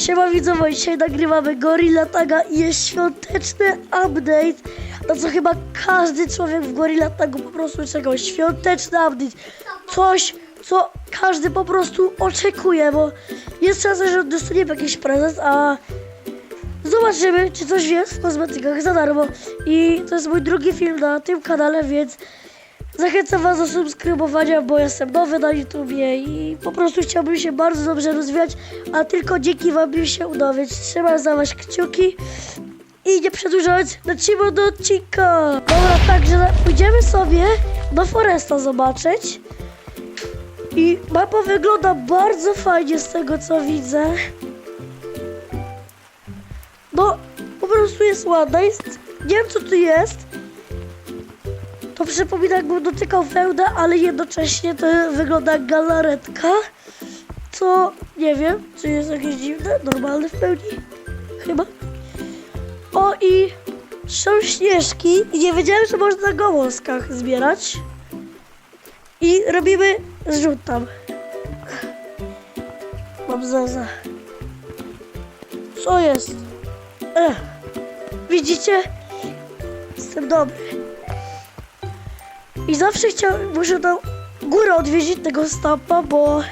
Siema widzowie, dzisiaj nagrywamy Gorilla Taga i jest świąteczny update, na co chyba każdy człowiek w Gorilla Tagu po prostu czekał. Świąteczny update, coś, co każdy po prostu oczekuje, bo jest szansa, że dostaniemy jakiś prezent, a zobaczymy, czy coś jest w kosmetykach za darmo. I to jest mój drugi film na tym kanale, więc Zachęcam Was do subskrybowania, bo jestem nowy na YouTubie i po prostu chciałbym się bardzo dobrze rozwijać, a tylko dzięki Wam mi się uda, więc trzymam za Was kciuki i nie przedłużając, lecimy do odcinka. Dobra, także pójdziemy sobie do Foresta zobaczyć i mapa wygląda bardzo fajnie z tego co widzę. No, po prostu jest ładna, jest, nie wiem co tu jest, to przypomina jakbym dotykał wełnę, ale jednocześnie to wygląda jak galaretka. Co nie wiem, czy jest jakieś dziwne, normalne w pełni. Chyba. O i są śnieżki i nie wiedziałem, że można na zbierać. I robimy zrzut tam. Mam zaza. Co jest? Ech. Widzicie? Jestem dobry. I zawsze chciałem, muszę na górę odwiedzić tego stampa, bo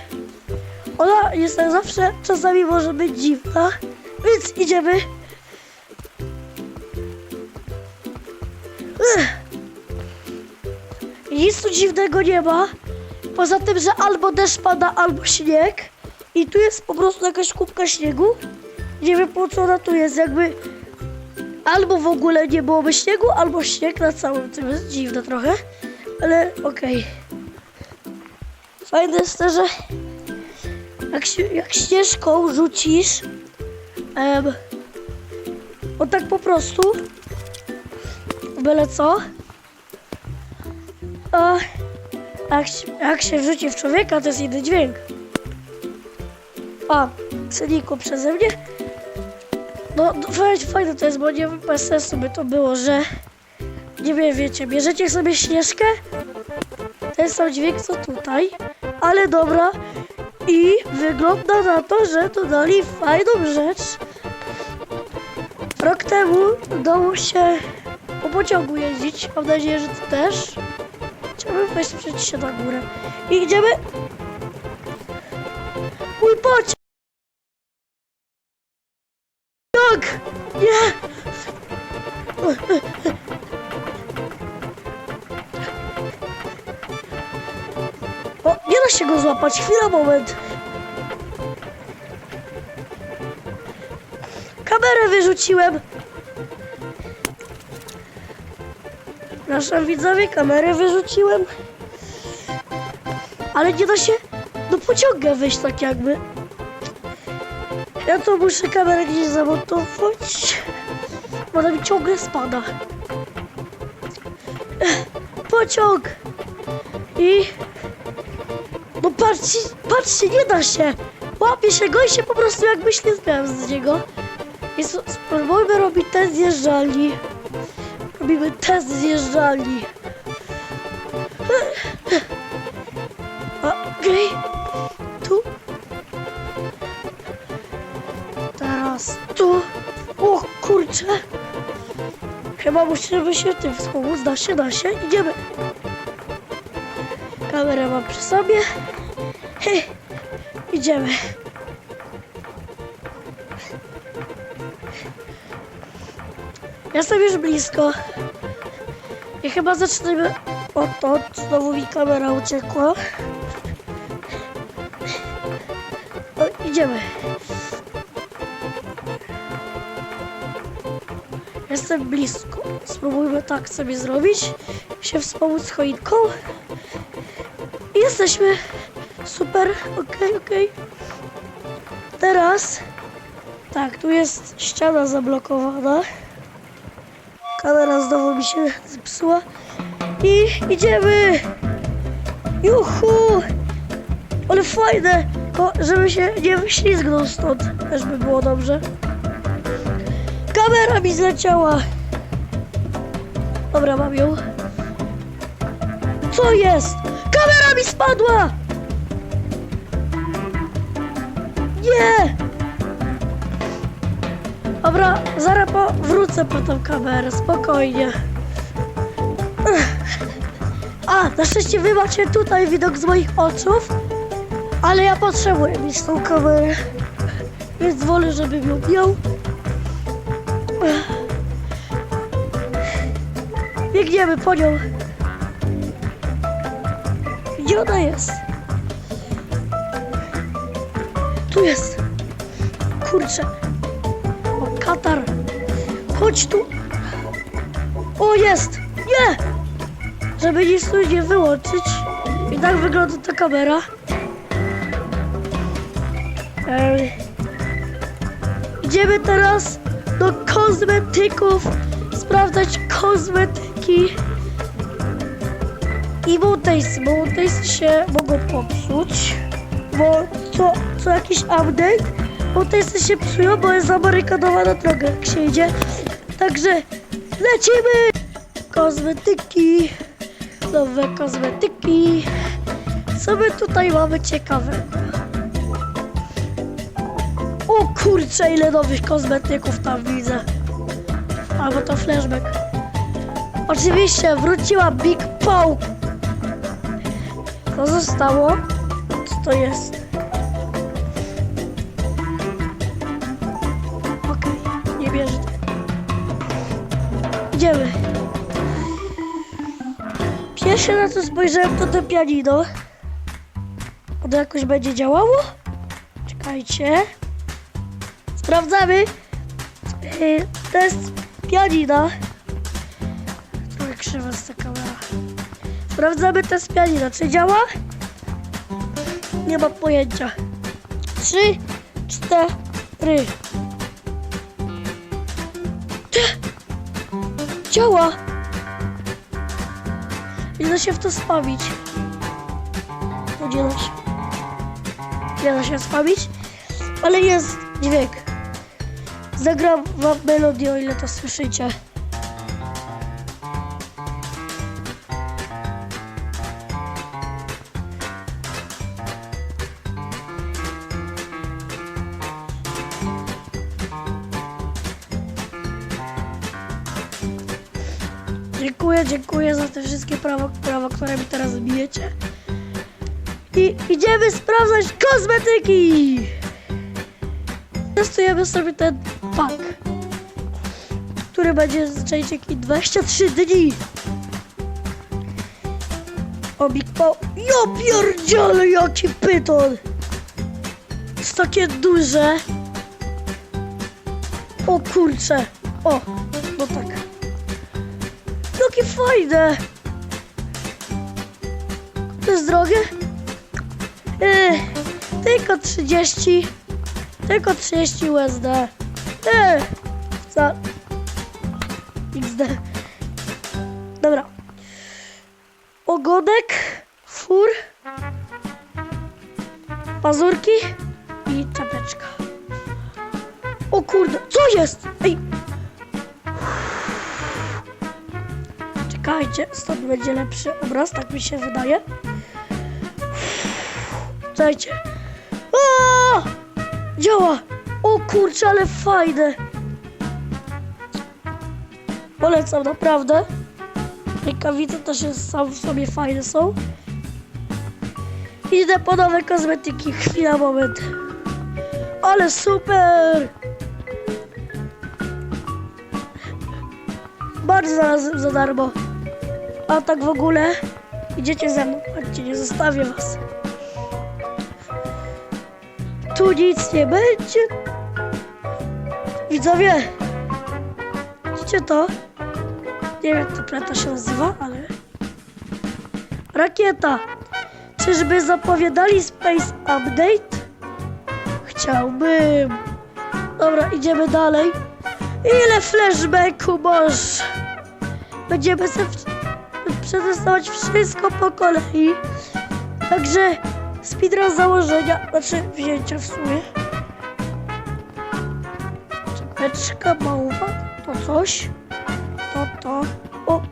ona jest tak zawsze, czasami może być dziwna, więc idziemy. Ech. Nic tu dziwnego nie ma, poza tym, że albo deszcz pada, albo śnieg i tu jest po prostu jakaś kubka śniegu. Nie wiem po co ona tu jest, jakby albo w ogóle nie byłoby śniegu, albo śnieg na całym tym jest dziwne trochę. Ale okej. Fajne jest to, że jak, się, jak ścieżką rzucisz, em, o tak po prostu, byle co, a jak, jak się wrzuci w człowieka, to jest inny dźwięk. A, przenikło przeze mnie. No, fajne to jest, bo nie wiem, bez sensu by to było, że nie wiem, wiecie, bierzecie sobie śnieżkę, ten sam dźwięk co tutaj, ale dobra. I wygląda na to, że dodali fajną rzecz. Rok temu udało się po pociągu jeździć, mam nadzieję, że ty też. Chciałbym wesprzeć się na górę. I idziemy. Mój pociąg! Nie! Się go złapać. Chwila, moment. Kamerę wyrzuciłem. Przepraszam widzowie, kamerę wyrzuciłem. Ale nie da się do pociąga wyjść tak jakby. Ja to muszę kamerę gdzieś zamontować. Bo ona mi ciągle spada. Pociąg! I patrzcie, patrzcie, nie da się. Łapie się go i się po prostu jak myśli zmiałem z niego. I spróbujmy robić test zjeżdżalni. Robimy test zjeżdżalni. Okej. Tu. Teraz tu. O kurczę. Chyba musimy się tym wspomóc. Da się, da się. Idziemy. Kamerę mam przy sobie. Idziemy. Jestem już blisko. I chyba zaczniemy odtąd. Znowu mi kamera uciekła. O, idziemy. Jestem blisko. Spróbujmy tak sobie zrobić. Się wspomóc choinką. I Jesteśmy. Super. Okej, okej. Teraz. Tak, tu jest ściana zablokowana. Kamera znowu mi się zepsuła. I idziemy. Juhu. Ale fajne. Tylko żeby się nie wyślizgnął stąd. Też by było dobrze. Kamera mi zleciała. Dobra, mam ją. Co jest? Kamera mi spadła! Nie! Dobra, zaraz po, wrócę po tą kamerę, spokojnie. A, na szczęście wy macie tutaj widok z moich oczów, ale ja potrzebuję mieć tą kamerę, więc wolę, żebym ją miał. Biegniemy po nią. Gdzie ona jest? Tu jest. Kurczę. O, katar. Chodź tu. O, jest. Nie! Żeby nic tu nie wyłączyć. I tak wygląda ta kamera. Ej. Idziemy teraz do kosmetyków. Sprawdzać kosmetyki. I mountains. Mountains się mogą popsuć. Bo co, co jakiś update Mountains się psują, bo jest zabarykadowana droga jak się idzie. Także lecimy! Kosmetyki. Nowe kosmetyki. Co my tutaj mamy ciekawego? O kurczę, ile nowych kosmetyków tam widzę. Albo to flashback. Oczywiście wróciła Big Poke. Co zostało? Co to jest? Idziemy. Pierwsze na co spojrzałem to to pianino. Ono jakoś będzie działało? Czekajcie. Sprawdzamy. Yy, test pianina. Trochę krzywa jest ta kamera. Sprawdzamy test pianina. Czy działa? Nie mam pojęcia. Trzy, cztery. Działa! Nie się w to spawić. No nie się. Się spawić, ale jest dźwięk. Zagram wam melodię, o ile to słyszycie. Prawa, prawa które mi teraz bijecie. I idziemy sprawdzać kosmetyki! Testujemy sobie ten pak, który będzie jaki 23 dni. O, Big Po... Ja pierdzielę, jaki pyton! Jest takie duże. O kurcze. O, no tak. Jakie fajne! To jest drogie? Yy, tylko 30. Tylko 30 USD. Yy, za... XD. Dobra. Ogonek, fur, pazurki i czapeczka. O kurde, co jest? Ej, Czekajcie, stąd będzie lepszy obraz, tak mi się wydaje. Czekajcie. O! Działa! O kurczę, ale fajne! Polecam, naprawdę. Rękawice też jest sam w sobie fajne są. Idę po nowe kosmetyki. Chwila, moment. Ale super! Bardzo znalazłem za darmo. A tak w ogóle idziecie ze mną. Chodźcie, nie zostawię was. Tu nic nie będzie. Widzowie, widzicie to? Nie wiem jak ta plata się nazywa, ale... Rakieta! Czyżby zapowiadali Space Update? Chciałbym. Dobra, idziemy dalej. Ile flashbacku masz? Będziemy sobie przetestować wszystko po kolei. Także speedrun założenia, znaczy wzięcia w sumie. Czapeczka małpa, to coś. To, to. O!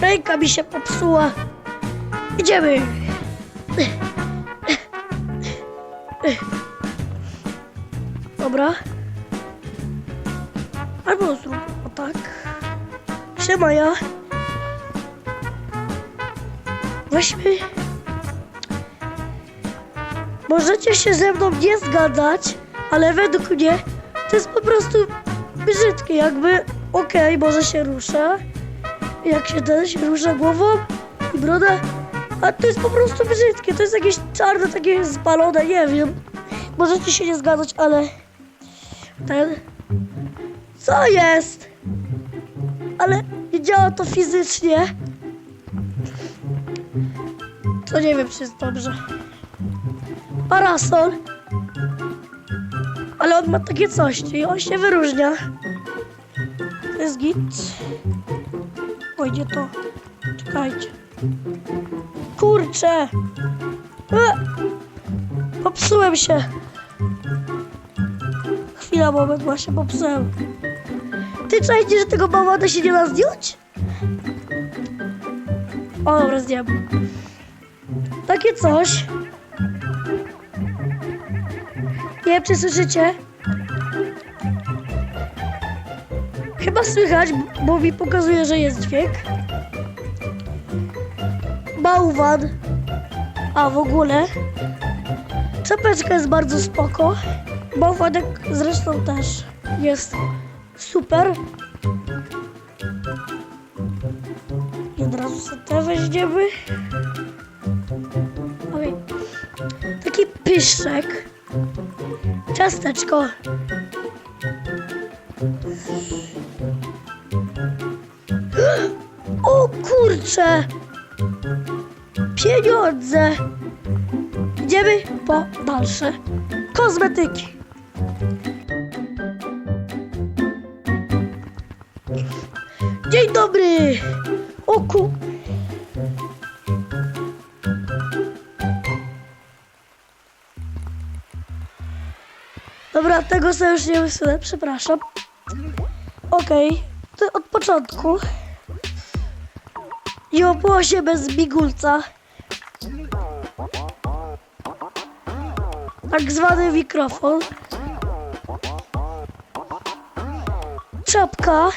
Ręka mi się popsuła. Idziemy! Dobra. Albo zrób o tak. Siema ja. Weźmy. Możecie się ze mną nie zgadzać, ale według mnie to jest po prostu brzydkie, jakby okej, może się rusza. Jak się ten się rusza głową i broda, a to jest po prostu brzydkie, to jest jakieś czarne, takie spalone, nie wiem. Możecie się nie zgadzać, ale ten... Co jest? Ale nie działa to fizycznie. To nie wiem, czy jest dobrze. Parasol. Ale on ma takie coś, czyli on się wyróżnia. To jest git. Nie to. Czekajcie. Kurczę. E! Popsułem się. Chwila, moment, właśnie popsułem. Ty czajcie, że tego bałwana się nie da zdjąć? O, dobra, zdjąłem. Takie coś. Nie wiem, czy słyszycie. Chyba słychać, bo mi pokazuje, że jest dźwięk. Bałwan. A w ogóle. Czapeczka jest bardzo spoko. Bałwanek zresztą też jest super. I od razu sobie te weźmiemy. Okej. Taki pyszczek. Ciasteczko. O kurcze! Pieniądze! Idziemy po dalsze kosmetyki. Dzień dobry! O ku... Dobra, tego sobie już nie usunę, przepraszam. Okej, to od początku. Nie opłało się bez bigulca. Tak zwany mikrofon. Czapka.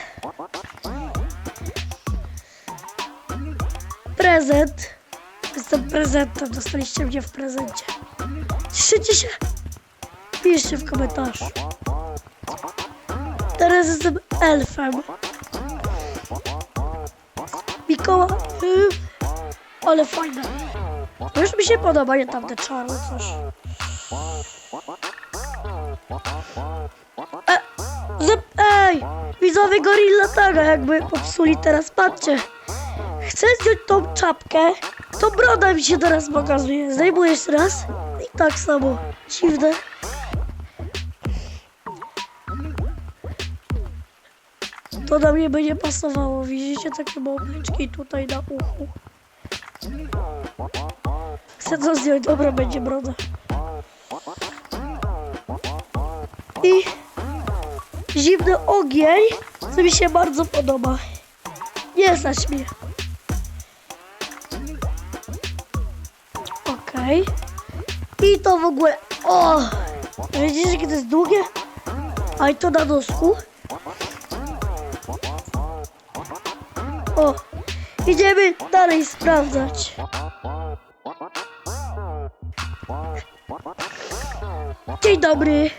Prezent. Jestem prezentem, dostaliście mnie w prezencie. Cieszycie się? Piszcie w komentarzu. Teraz jestem elfem. Mikołaj. y, Ale fajne. To już mi się podoba, nie tamte czarne coś. E, ej! Widzowie Gorilla Taga jakby popsuli teraz, patrzcie. Chcę zdjąć tą czapkę, to broda mi się teraz pokazuje. Zdejmuję raz i tak samo. Dziwne. To na mnie by nie pasowało. Widzicie takie bąbeleczki tutaj na uchu. Chcę to zdjąć. Dobra, będzie broda. I zimny ogień, co mi się bardzo podoba. Nie stać mnie. Okej. I to w ogóle... O! Widzicie, jakie to jest długie? A i to na dosku. O! Idziemy dalej sprawdzać. Dzień dobry.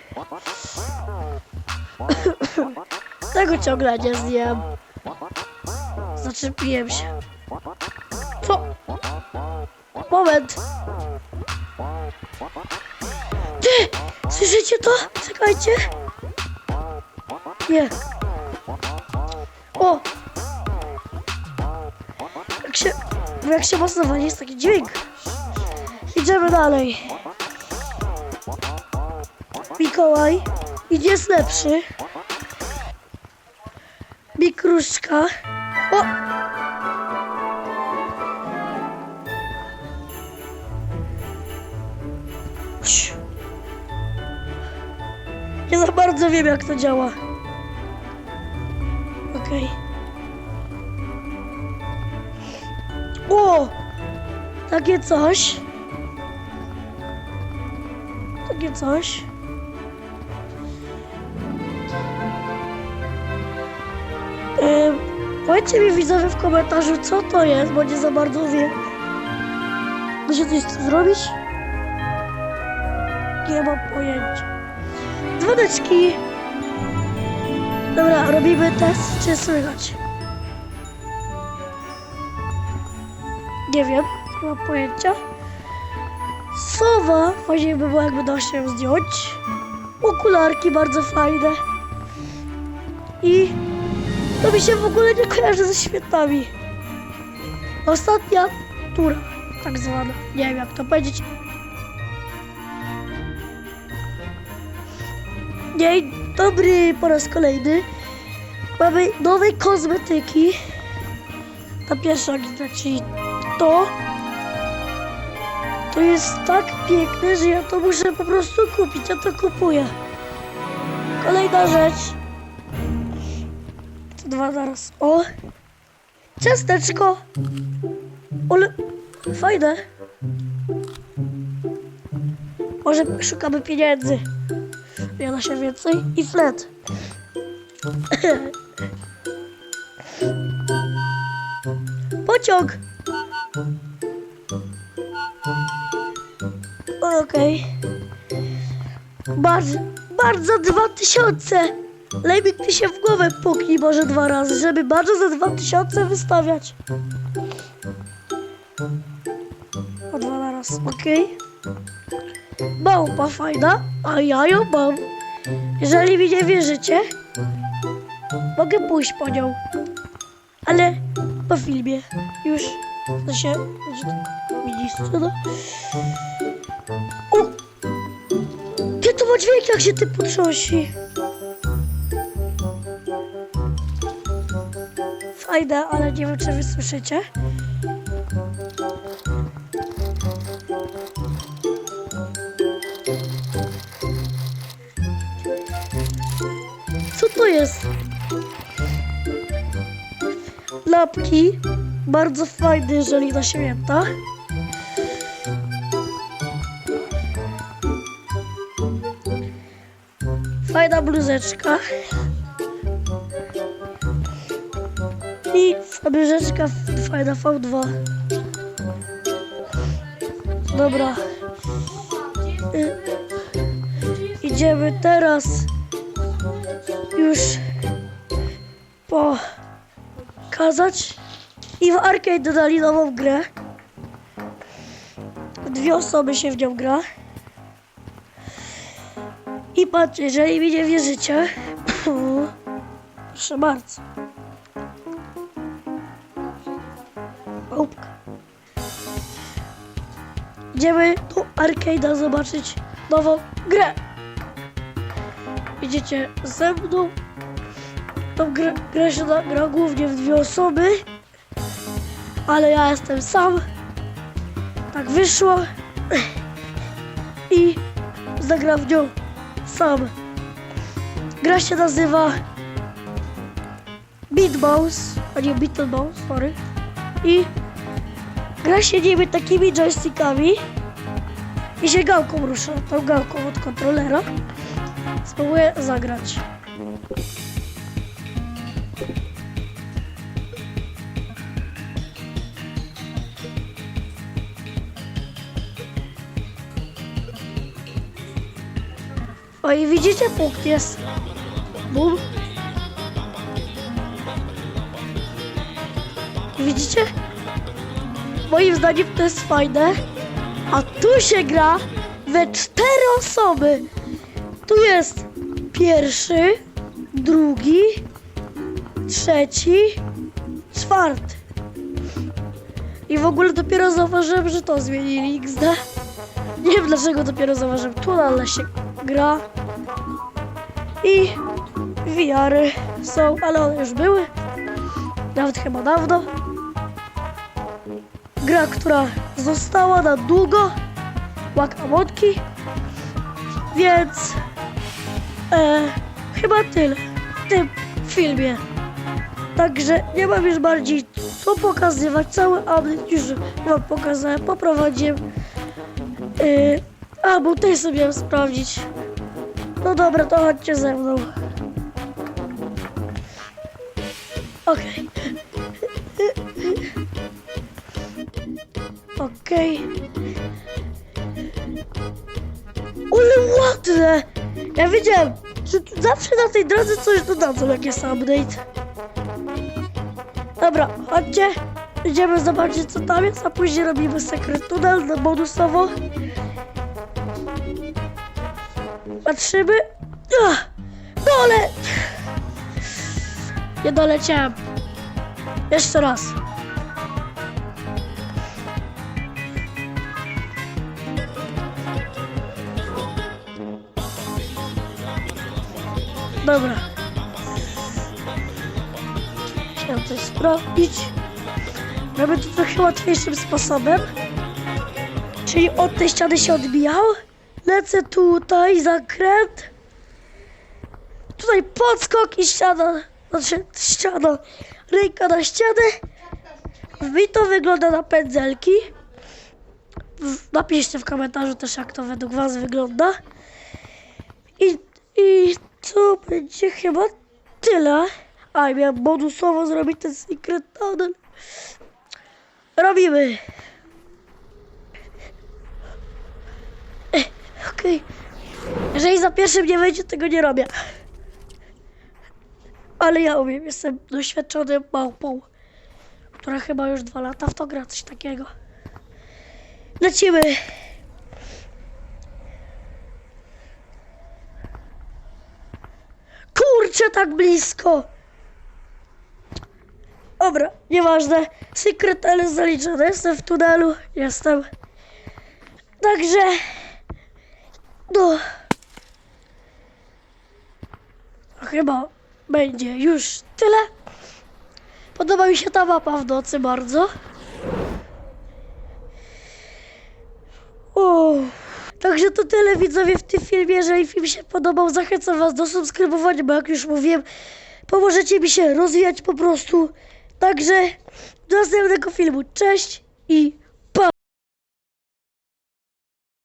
Tego ciągle nie zjem. Zaczepiłem się. Co? Moment. Ty! Słyszycie to? Czekajcie. Nie. O! Jak się mocno wali, jest taki dźwięk. Idziemy dalej. Mikołaj idzie jest lepszy. Mikruszka. O! Nie za bardzo wiem jak to działa. Okej. O! Takie coś. Takie coś. Powiedzcie mi widzowie w komentarzu, co to jest, bo nie za bardzo wiem. Da się coś zrobić? Nie mam pojęcia. Dzwoneczki. Dobra, robimy test, czy słychać. Nie wiem, nie mam pojęcia. Sowa, fajnie by było jakby da się ją zdjąć. Okularki bardzo fajne. I to mi się w ogóle nie kojarzy ze świętami. Ostatnia tura, tak zwana. Nie wiem jak to powiedzieć. Dzień dobry po raz kolejny. Mamy nowe kosmetyki. Ta pierwsza gita, czyli to. To jest tak piękne, że ja to muszę po prostu kupić. Ja to kupuję. Kolejna rzecz. To dwa zaraz. O! Ciasteczko! Ale fajne. Może szukamy pieniędzy. Nie da się więcej. I flet. Pociąg! Okej. Bardzo, bardzo dwa tysiące. Lepiej ty się w głowę puknij może dwa razy, żeby bardzo za dwa tysiące wystawiać. O dwa na raz, okej. Małpa fajna, a ja ją mam. Jeżeli mi nie wierzycie, mogę pójść po nią. Ale po filmie już to się widzisz, co no? O! Gdzie to ma dźwięk, jak się ty potrząsi? Fajne, ale nie wiem, czy wy słyszycie. Co to jest? Lapki. Bardzo fajne, jeżeli na święta. Fajna bluzeczka. I bluzeczka fajna V2. Dobra. Y, idziemy teraz już pokazać. I w arcade dodali nową grę. Dwie osoby się w nią gra. I patrzcie, jeżeli mi nie wierzycie, proszę bardzo. Małpka. Idziemy do arcade'a zobaczyć nową grę. Idziecie ze mną. Tą grę, grę się gra głównie w dwie osoby. Ale ja jestem sam. Tak wyszło. I zagram w nią sam. Gra się nazywa Beatbox, a nie Beetlebox, sorry. I gra się niby takimi joystickami i się gałką rusza, tą gałką od kontrolera. Spróbuję zagrać. O i widzicie punkt jest. Bum. Widzicie? Moim zdaniem to jest fajne. A tu się gra we cztery osoby. Tu jest pierwszy, drugi, trzeci, czwarty. I w ogóle dopiero zauważyłem, że to zmienili XD. Nie wiem dlaczego dopiero zauważyłem tu, ale się gra. I wiary są, ale one już były. Nawet chyba dawno. Gra, która została na długo. Łakamotki. Więc e, chyba tyle w tym filmie. Także nie mam już bardziej co pokazywać. Cały update już wam pokazałem, poprowadziłem. Yy, a, bo tutaj sobie sprawdzić. No dobra, to chodźcie ze mną. Okej. Okej. Okay. Ale ładne! Ja wiedziałem, że zawsze na tej drodze coś dodadzą, jak jest update. Dobra, chodźcie. Idziemy zobaczyć, co tam jest, a później robimy sekret tunel bonusowo. Patrzymy. Ach, dole! Nie doleciałem. Jeszcze raz. Dobra. Chciałem coś sprawdzić. Robię to trochę łatwiejszym sposobem. Czyli od tej ściany się odbijał. Lecę tutaj, zakręt. Tutaj podskok i ściana. Znaczy ściana. Ręka na ścianę. Mi to wygląda na pędzelki. Napiszcie w komentarzu też jak to według was wygląda. I, i to będzie chyba tyle. A, miałem bonusowo zrobić ten secret tunnel. Robimy. Okej. Jeżeli za pierwszym nie wejdzie, tego nie robię. Ale ja umiem, jestem doświadczonym małpą, która chyba już dwa lata w to gra, coś takiego. Lecimy. Kurczę, tak blisko. Dobra, nieważne. Secret ale zaliczone. Jestem w tunelu. Jestem. Także. No. Chyba będzie już tyle. Podoba mi się ta mapa w nocy bardzo. O. Także to tyle widzowie w tym filmie. Jeżeli film się podobał, zachęcam was do subskrybowania, bo jak już mówiłem, pomożecie mi się rozwijać po prostu. Także do następnego filmu. Cześć i